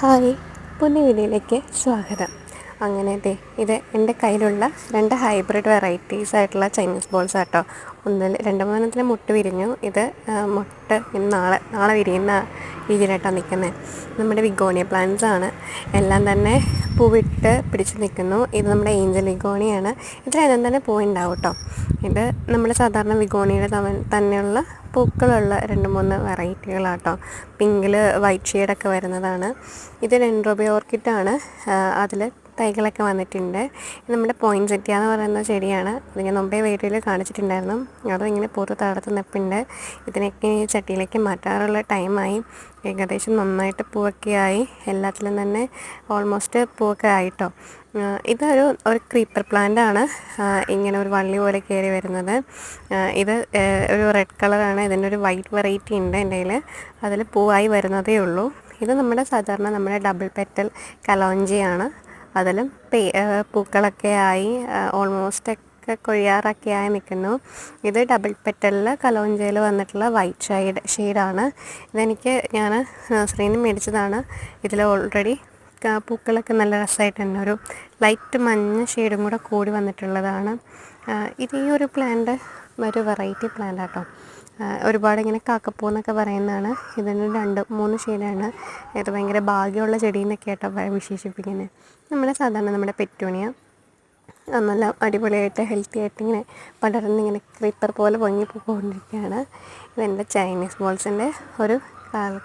Hi പുതിയ വീഡിയോയിലേക്ക് സ്വാഗതം. അങ്ങനെ ദേ ഇത് എന്റെ കയ്യിലുള്ള രണ്ട് ഹൈബ്രിഡ് വെറൈറ്റീസ് ആയിട്ടുള്ള ചൈനീസ് ബോൾസ് ആട്ടോ. ഒന്നിൽ രണ്ട് മൂന്നെണ്ണത്തിന് മുട്ട് വിരിഞ്ഞു. ഇത് മുട്ട് നാളെ നാളെ വിരിയുന്ന രീതിയിലായിട്ടാണ് നിൽക്കുന്നത് നമ്മുടെ വിഗോണിയ പ്ലാന്റ്സ് ആണ്. എല്ലാം തന്നെ പൂവിട്ട് പിടിച്ച് നിൽക്കുന്നു. ഇത് നമ്മുടെ ഏഞ്ചൽ വിഗോണിയാണ്. ഇതിലെല്ലാം തന്നെ പൂവുണ്ടാവും കേട്ടോ ഇത് നമ്മുടെ സാധാരണ വിഗോണിയുടെ തന്നെയുള്ള പൂക്കളുള്ള രണ്ട് മൂന്ന് വെറൈറ്റികളാട്ടോ പിങ്കിൽ വൈറ്റ് ഷെയ്ഡൊക്കെ വരുന്നതാണ്. ഇത് ഡെൻഡ്രോബി ഓർക്കിഡാണ് അതിൽ തൈകളൊക്കെ വന്നിട്ടുണ്ട്. നമ്മുടെ പോയിൻസെറ്റിയ സെറ്റിയ എന്ന് പറയുന്ന ചെടിയാണ്. അത് ഞാൻ മുമ്പേ വീഡിയോയിൽ കാണിച്ചിട്ടുണ്ടായിരുന്നു. അത് ഇങ്ങനെ പൂത്ത് തളർത്ത് നിൽപ്പുണ്ട് ഇതിനൊക്കെ ഈ ചട്ടിയിലേക്ക് മാറ്റാറുള്ള ടൈമായി ഏകദേശം നന്നായിട്ട് പൂവൊക്കെ ആയി. എല്ലാത്തിലും തന്നെ ഓൾമോസ്റ്റ് പൂവൊക്കെ ആയിട്ടോ. ഇതൊരു ഒരു ക്രീപ്പർ പ്ലാന്റ് ആണ്. ഇങ്ങനെ ഒരു വള്ളി പോലെ കയറി വരുന്നത്. ഇത് ഒരു റെഡ് കളറാണ് ഇതിന്റെ ഒരു വൈറ്റ് വെറൈറ്റി ഉണ്ട് എന്റെ കയ്യിൽ അതിൽ പൂവായി വരുന്നതേ ഉള്ളൂ. ഇത് നമ്മുടെ സാധാരണ നമ്മുടെ ഡബിൾ പെറ്റൽ കലോഞ്ചിയാണ്. അതിലും പൂക്കളൊക്കെ ആയി ഓൾമോസ്റ്റ് ഒക്കെ കൊഴിയാറൊക്കെ ആയി നിൽക്കുന്നു. ഇത് ഡബിൾ പെറ്റലിൽ കലോഞ്ചയിൽ വന്നിട്ടുള്ള വൈറ്റ് ഷെയ്ഡ് ഷെയ്ഡാണ് ഇതെനിക്ക് ഞാൻ ശ്രീന് മേടിച്ചതാണ്. ഇതിൽ ഓൾറെഡി പൂക്കളൊക്കെ നല്ല രസമായിട്ട് തന്നെ ഒരു ലൈറ്റ് മഞ്ഞ ഷെയ്ഡും കൂടെ കൂടി വന്നിട്ടുള്ളതാണ്. ഇത് ഈ ഒരു പ്ലാന്റ് ഒരു വെറൈറ്റി പ്ലാന്റ് ആട്ടോ. ഒരുപാട് ഇങ്ങനെ കാക്കപ്പൂ എന്നൊക്കെ പറയുന്നതാണ്. ഇതിന് രണ്ട് മൂന്ന് ഷെയ്ഡാണ് ഇത് ഭയങ്കര ഭാഗ്യമുള്ള ചെടി എന്നൊക്കെ ആട്ടോ വിശേഷിപ്പിക്കുന്നത് നമ്മുടെ സാധാരണ നമ്മുടെ പെറ്റൂണിയ നല്ല അടിപൊളിയായിട്ട് ഹെൽത്തി ആയിട്ട് ഇങ്ങനെ പടർന്നിങ്ങനെ ക്രീപ്പർ പോലെ പൊങ്ങി പോയിക്കൊണ്ടിരിക്കുകയാണ് ഇതെന്റെ ചൈനീസ് ബോൾസിന്റെ ഒരു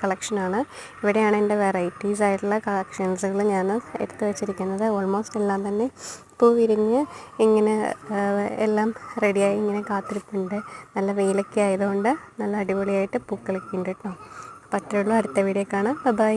കളക്ഷനാണ്. ഇവിടെയാണ് എന്റെ വെറൈറ്റീസ് ആയിട്ടുള്ള കളക്ഷൻസുകൾ ഞാൻ എടുത്തു വെച്ചിരിക്കുന്നത്. ഓൾമോസ്റ്റ് എല്ലാം തന്നെ പൂ വിരിഞ്ഞ് ഇങ്ങനെ എല്ലാം റെഡിയായി ഇങ്ങനെ കാത്തിരിപ്പുണ്ട്. നല്ല വെയിലൊക്കെ ആയതുകൊണ്ട് നല്ല അടിപൊളിയായിട്ട് പൂക്കളൊക്കെ ഉണ്ട് കേട്ടോ. അപ്പോൾ അത്രയുള്ളൂ അടുത്ത വീഡിയോ കാണാം. ബൈ